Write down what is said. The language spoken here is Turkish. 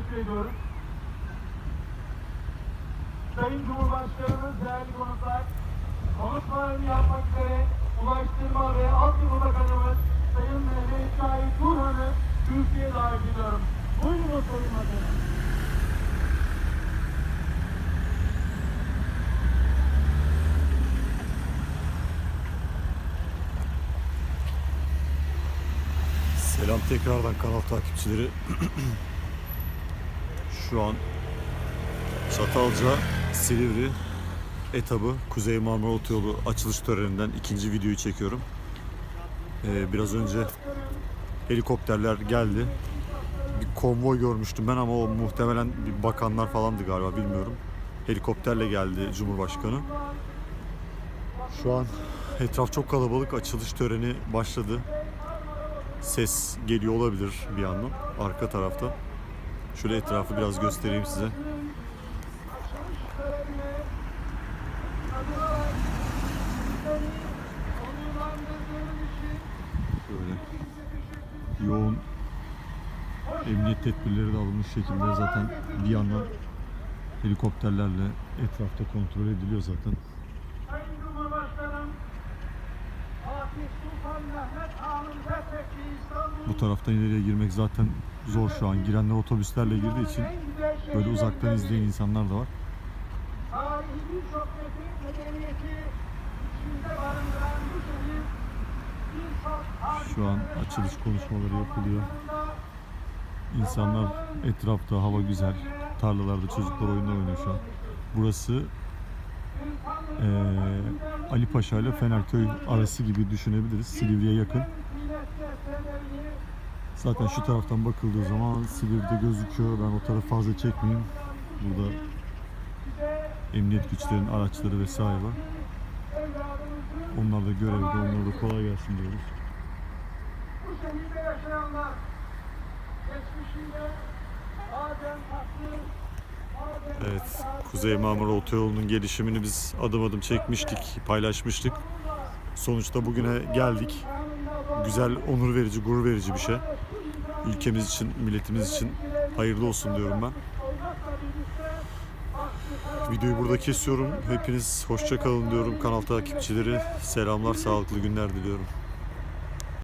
teşekkür ediyoruz. Sayın Cumhurbaşkanımız, değerli konuklar, konuşmalarını yapmak üzere Ulaştırma ve Altyapı Bakanımız Sayın Mehmet Şahit Turhan'ı kürsüye davet ediyorum. Buyurun Sayın Bakanım. Selam tekrardan kanal takipçileri. Şu an Çatalca Silivri etabı Kuzey Marmara Otoyolu açılış töreninden ikinci videoyu çekiyorum. Ee, biraz önce helikopterler geldi. Bir konvoy görmüştüm ben ama o muhtemelen bir bakanlar falandı galiba bilmiyorum. Helikopterle geldi Cumhurbaşkanı. Şu an etraf çok kalabalık. Açılış töreni başladı ses geliyor olabilir bir yandan arka tarafta. Şöyle etrafı biraz göstereyim size. Şöyle yoğun emniyet tedbirleri de alınmış şekilde zaten bir yandan helikopterlerle etrafta kontrol ediliyor zaten. Bu taraftan ileriye girmek zaten zor şu an. Girenler otobüslerle girdiği için böyle uzaktan izleyen insanlar da var. Şu an açılış konuşmaları yapılıyor. İnsanlar etrafta, hava güzel. Tarlalarda çocuklar oyunlar oynuyor şu an. Burası eee Ali Paşa ile Fenerköy arası gibi düşünebiliriz. Silivri'ye yakın. Zaten şu taraftan bakıldığı zaman Silivri'de gözüküyor. Ben o tarafı fazla çekmeyeyim. Burada emniyet güçlerinin araçları vesaire var. Onlar da görevde. Onlara da kolay gelsin diyoruz. Bu şehirde yaşayanlar geçmişinde Tatlı Adem Evet, Kuzey Marmara Otoyolu'nun gelişimini biz adım adım çekmiştik, paylaşmıştık. Sonuçta bugüne geldik. Güzel, onur verici, gurur verici bir şey. Ülkemiz için, milletimiz için hayırlı olsun diyorum ben. Videoyu burada kesiyorum. Hepiniz hoşça kalın diyorum kanal takipçileri. Selamlar, sağlıklı günler diliyorum.